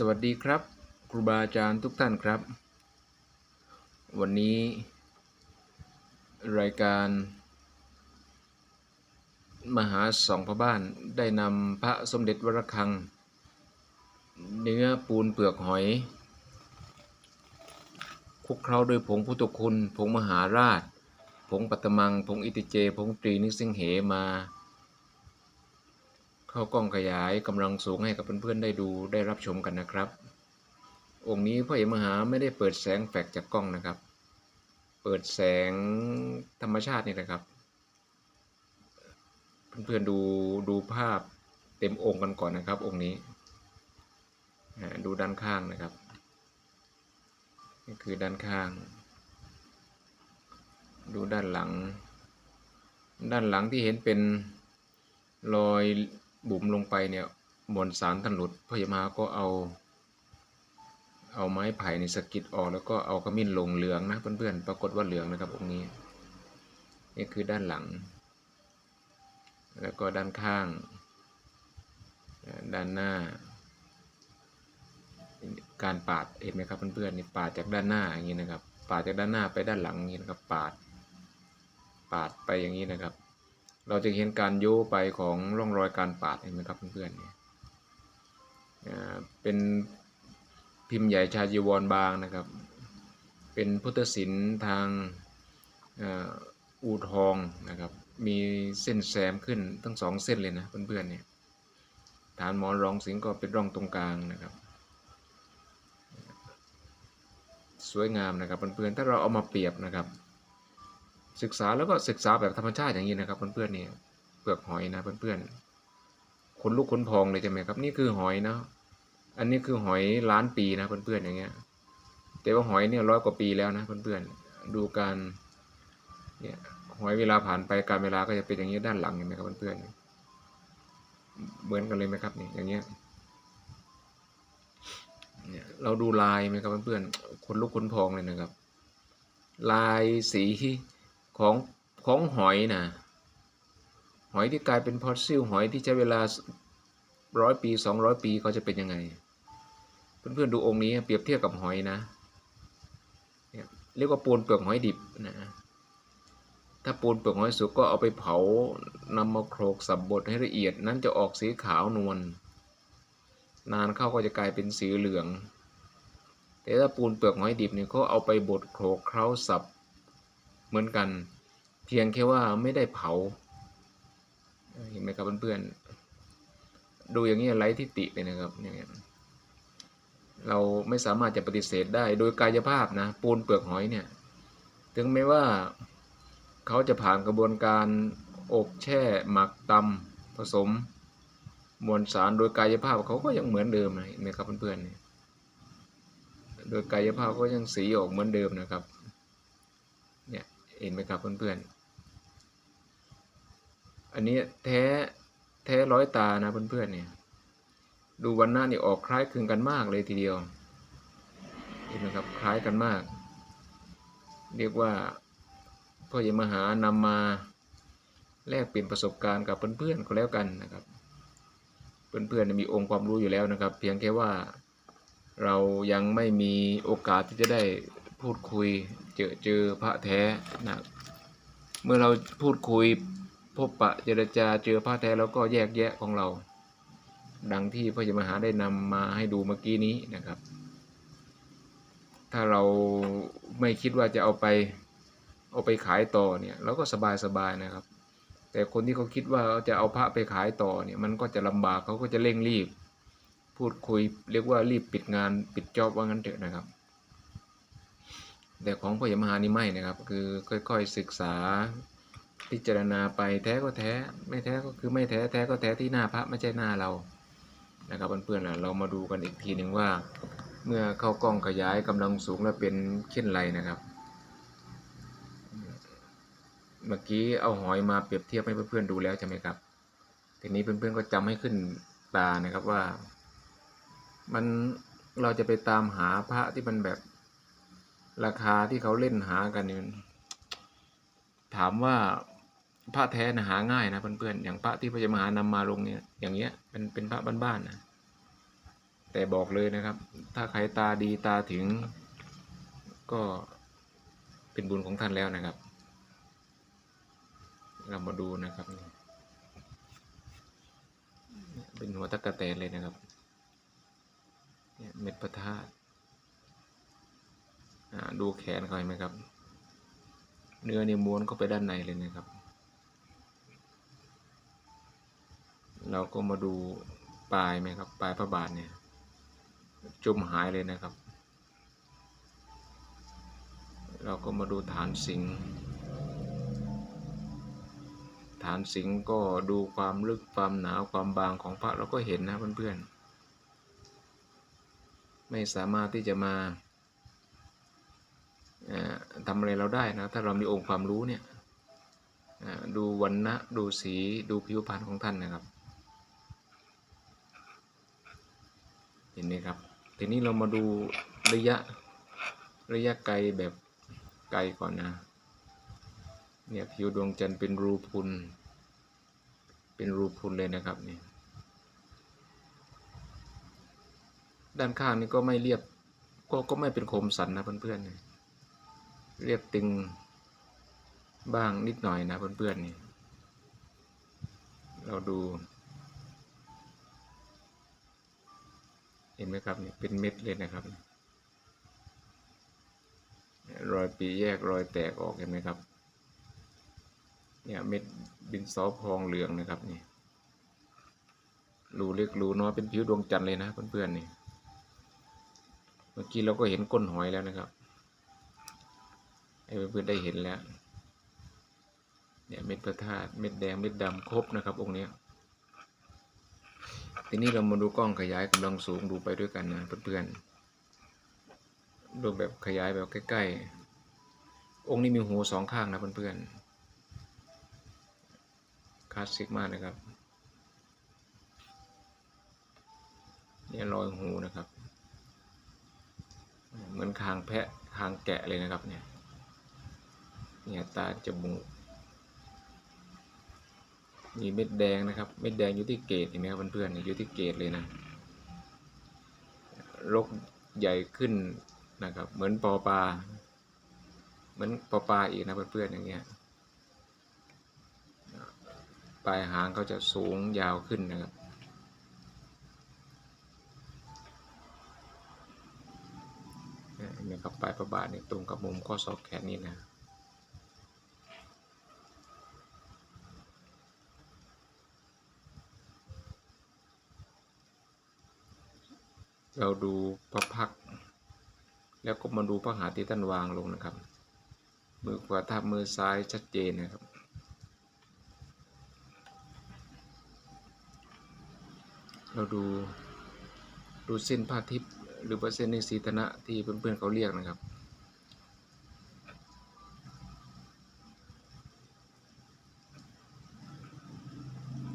สวัสดีครับ ครูบาอาจารย์ทุกท่านครับ วันนี้ รายการ มหาสองพระบ้านได้นำพระสมเด็จวรคัง เนื้อปูนเปลือกหอยคลุกเคล้าด้วยผงพุทธคุณ ผงมหาราช ผงปัตตมัง ผงอิติเจ ผงตรีนิสิงเหมา เข้ากล้องขยายกำลังสูงให้กับเพื่อนๆได้ดูได้รับชมกันนะครับ องค์นี้พ่อเอกมหาไม่ได้เปิดแสงแฟลชจากกล้องนะครับ เปิดแสงธรรมชาตินี่แหละครับ เพื่อนๆดูดูภาพเต็มองค์กันก่อนนะครับ องค์นี้ดูด้านข้างนะครับนี่คือด้านข้าง ดูด้านหลัง ด้านหลังที่เห็นเป็นรอย บุ๋มลงไปเนี่ยมวลสารทันหลุดพยามาก็เอา เอาไม้ไผ่ในสกิดออกแล้วก็เอาขมิ้นลงเหลืองนะเพื่อนๆปรากฏว่าเหลืองนะครับองค์นี้นี่คือด้านหลัง แล้วก็ด้านข้าง ด้านหน้า การปาดเห็นไหมครับเพื่อนๆนี่ปาดจากด้านหน้าอย่างนี้นะครับปาดจากด้านหน้าไปด้านหลังอย่างนี้นะครับปาด ปาดไปอย่างนี้นะครับ เราจะเห็นการโยไปของร่องรอยการปาดเห็นไหมครับเพื่อนๆเนี่ยเป็นพิมพ์ใหญ่ชาจีวรบางนะครับ เป็นพุทธศิลป์ทางอูทองนะครับ มีเส้นแซมขึ้นทั้งสองเส้นเลยนะเพื่อนๆเนี่ย ฐานหมอนรองสิงก็เป็นร่องตรงกลางนะครับ สวยงามนะครับเพื่อนๆ ถ้าเราเอามาเปรียบนะครับ ศึกษาแล้วก็ศึกษาแบบธรรมชาติอย่างนี้นะครับ เพื่อนๆเนี่ยเปลือกหอยนะเพื่อนๆขนลุกขนพองเลยใช่ไหมครับ นี่คือหอยนะอันนี้คือหอยล้านปีนะเพื่อนๆอย่างเงี้ย แต่ว่าหอยเนี่ยร้อยกว่าปีแล้วนะเพื่อนๆดูการเนี่ยหอยเวลาผ่านไปการเวลาก็จะเป็นอย่างนี้ด้านหลังเห็นไหมครับเพื่อนๆเหมือนกันเลยไหมครับเนี่ยอย่างเงี้ยเนี่ยเราดูลายไหมครับเพื่อนๆขนลุกขนพองเลยนะครับ ลายสี ของของหอยนะหอยที่กลายเป็นพอสซิลหอยที่ใช้เวลาร้อยปีสองร้อยปีเขาจะเป็นยังไง เพื่อนๆดูองค์นี้เปรียบเทียบกับหอยนะเรียกว่าปูนเปลือกหอยดิบนะถ้าปูนเปลือกหอยสุกก็เอาไปเผานำมาโขลกสับบดให้ละเอียด นั้นจะออกสีขาวนวลนานเข้าก็จะกลายเป็นสีเหลือง แต่ถ้าปูนเปลือกหอยดิบเนี่ยเขาเอาไปบดโขลกเคล้าสับ เหมือนกัน เพียงแค่ว่าไม่ได้เผาเห็นไหมครับเพื่อนๆดูอย่างนี้ไร้ทิฏฐิเลยนะครับอย่างเงี้ยเราไม่สามารถจะปฏิเสธได้โดยกายภาพนะปูนเปลือกหอยเนี่ย ถึงแม้ว่าเขาจะผ่านกระบวนการอบแช่หมักตำผสม มวลสารโดยกายภาพเขาก็ยังเหมือนเดิมนะเห็นไหมครับเพื่อนๆโดยกายภาพก็ยังสีออกเหมือนเดิมนะครับ เห็นไหมครับเพื่อนๆ อันนี้แท้แท้ร้อยตานะเพื่อนๆเนี่ยดูวันหน้านี่ออกคล้ายคลึงกันมากเลยทีเดียวเห็นไหมครับคล้ายกันมาก เรียกว่าพ่อใหญ่มหานำมาแลกเปลี่ยนประสบการณ์กับเพื่อนๆก็แล้วกันนะครับ เพื่อนๆมีองค์ความรู้อยู่แล้วนะครับ เพียงแค่ว่าเรายังไม่มีโอกาสที่จะได้พูดคุย เจอเจอพระแท้นะเมื่อเราพูดคุยพบปะเจรจาเจอพระแท้แล้วก็แยกแยะของเรา ดังที่พระยมหาได้นำมาให้ดูเมื่อกี้นี้นะครับ ถ้าเราไม่คิดว่าจะเอาไปเอาไปขายต่อเนี่ยเราก็สบายสบายนะครับ แต่คนที่เขาคิดว่าจะเอาพระไปขายต่อเนี่ยมันก็จะลำบากเขาก็จะเร่งรีบ พูดคุยเรียกว่ารีบปิดงานปิดจอบว่างั้นเถอะนะครับ แต่ของพระยมหานี่ไม่นะครับ คือค่อย ๆ ศึกษาพิจารณาไปแท้ก็แท้ ไม่แท้ก็คือไม่แท้แท้ก็แท้ที่หน้าพระไม่ใช่หน้าเรานะครับเพื่อนๆเรามาดูกันอีกทีหนึ่งว่า เมื่อเข้ากล้องขยายกำลังสูงแล้วเป็นเช่นไรนะครับ เมื่อกี้เอาหอยมาเปรียบเทียบให้เพื่อนๆดูแล้วใช่ไหมครับทีนี้เพื่อนๆก็จำให้ขึ้นตานะครับว่า มันเราจะไปตามหาพระที่มันแบบ ราคาที่เขาเล่นหากันนี่ถามว่าพระแท้นะหาง่ายนะเพื่อนๆอย่างพระที่พระยมหานำมาลงเนี่ยอย่างเงี้ยเป็นเป็นพระบ้านๆนะแต่บอกเลยนะครับ ถ้าใครตาดีตาถึง ก็เป็นบุญของท่านแล้วนะครับ เรามาดูนะครับ เป็นหัวตะกะแตนเลยนะครับเนี่ยเม็ดพระธาตุ ดูแขนเขาเห็นไหมครับ เนื้อเนี่ยม้วนเข้าไปด้านในเลยนะครับ เราก็มาดูปลายไหมครับ ปลายพระบาทเนี่ย จมหายเลยนะครับ เราก็มาดูฐานสิงฐานสิงก็ดูความลึกความหนาความบางของพระเราก็เห็นนะเพื่อนๆ ไม่สามารถที่จะมา ทำอะไรเราได้นะ ถ้าเรามีองค์ความรู้เนี่ยดูวันนะดูสีดูผิวพรรณของท่านนะครับ เห็นไหมครับ ทีนี้เรามาดูระยะระยะไกลแบบไกลก่อนนะ เนี่ยผิวดวงจันทร์เป็นรูพุน เป็นรูพุนเลยนะครับนี่ด้านข้างนี่ก็ไม่เรียบก็ก็ไม่เป็นคมสันนะเพื่อนๆนี่ เรียบตึงบ้างนิดหน่อยนะเพื่อนๆนี่ เราดู เห็นไหมครับเนี่ยเป็นเม็ดเลยนะครับ รอยปีแยกรอยแตกออกเห็นไหมครับ เนี่ยเม็ดดินสอพองเหลืองนะครับนี่รูเล็กรูน้อยเป็นผิวดวงจันทร์เลยนะเพื่อนๆนี่ เมื่อกี้เราก็เห็นก้นหอยแล้วนะครับ ให้เพื่อนๆได้เห็นแล้ว เนี่ยเม็ดพระธาตุเม็ดแดงเม็ดดำครบนะครับ องค์นี้ทีนี้เรามาดูกล้องขยายกำลังสูงดูไปด้วยกันนะเพื่อนๆดูแบบขยายแบบใกล้ๆ องค์นี้มีหูสองข้างนะเพื่อนๆคลาสสิกมากนะครับเนี่ยรอยหูนะครับ เหมือนคางแพะคางแกะเลยนะครับเนี่ย เนี่ยตาจมูกมีเม็ดแดงนะครับ เม็ดแดงอยู่ที่เกตเห็นไหมครับเพื่อนๆอยู่ที่เกตเลยนะรกใหญ่ขึ้นนะครับ เหมือนปอปลาเหมือนปอปลาอีกนะเพื่อนๆอย่างเงี้ยปลายหางเขาจะสูงยาวขึ้นนะครับเห็นไหมครับปลายพระบาทเนี่ยตรงกับมุมข้อศอกแขนนี่นะ เราดูพระพัก แล้วก็มาดูพระหาที่ท่านวางลงนะครับ มือขวาทับมือซ้ายชัดเจนนะครับ เราดูดูเส้นผ้าทิพย์หรือว่าเส้นในสีธนะที่เพื่อนๆเขาเรียกนะครับ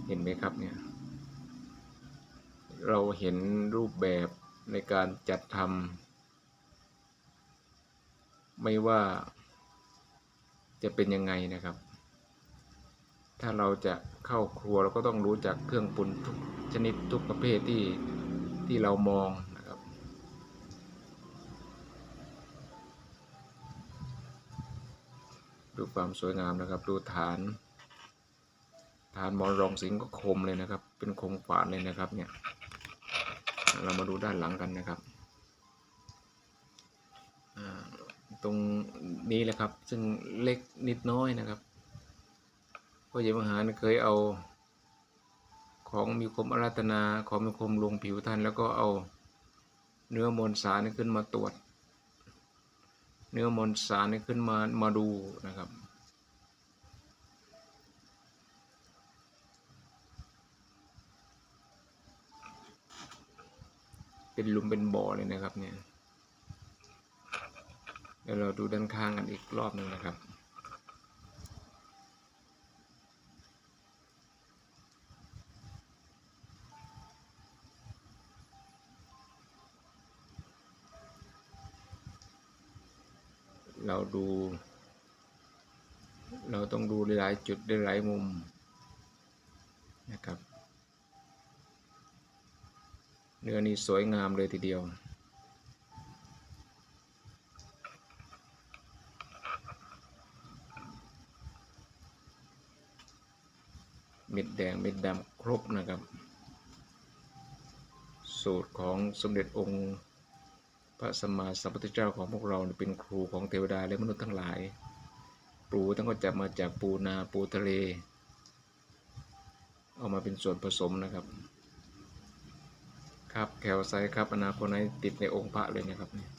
เห็นไหมครับเนี่ย เราเห็นรูปแบบ ในการจัดทำไม่ว่าจะเป็นยังไงนะครับ ถ้าเราจะเข้าครัวเราก็ต้องรู้จักเครื่องปรุงทุกชนิดทุกประเภทที่ที่เรามองนะครับ ดูความสวยงามนะครับ ดูฐาน ฐานหมอนรองสิงห์ก็คมเลยนะครับ เป็นคมฝานเลยนะครับเนี่ย เรามาดูด้านหลังกันนะครับ ตรงนี้แหละครับ ซึ่งเล็กนิดน้อยนะครับพ่อใหญ่มหาเนี่ยเคยเอาของมีคมอาราธนาของมีคมลงผิวท่าน แล้วก็เอาเนื้อมวลสารนี่ขึ้นมาตรวจ เนื้อมวลสารนี่ขึ้นมามาดูนะครับ เป็นลุมเป็นบ่อเลยนะครับเนี่ยเดี๋ยวเราดูด้านข้างกันอีกรอบหนึ่งนะครับ เราดู เราต้องดูหลายจุดหลายมุมนะครับ เนื้อนี่สวยงามเลยทีเดียว เม็ดแดงเม็ดดำครบนะครับ สูตรของสมเด็จองค์พระสัมมาสัมพุทธเจ้าของพวกเราเป็นครูของเทวดาและมนุษย์ทั้งหลาย ปูต้องก็จับมาจากปูนาปูทะเล เอามาเป็นส่วนผสมนะครับ ครับแคลไซครับอนาคตในติดในองค์พระเลยนะครับเนี่ย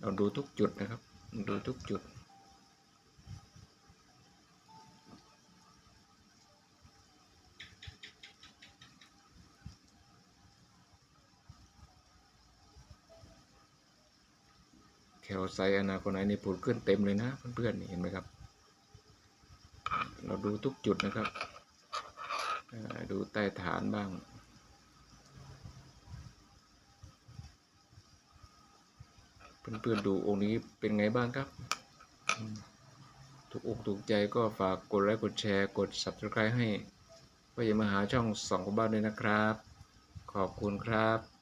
เราดูทุกจุดนะครับ ดูทุกจุด แคลไซอนาโคไหนนี่ผุดขึ้นเต็มเลยนะเพื่อนๆนี่เห็นไหมครับ เราดูทุกจุดนะครับ ดูใต้ฐานบ้าง เพื่อนๆดูองค์นี้เป็นไงบ้างครับ ถูกอกถูกใจก็ฝากกดไลค์กดแชร์กด subscribe ให้พ่อใหญ่มาหาช่องสองกบ้านด้วยนะครับ ขอบคุณครับ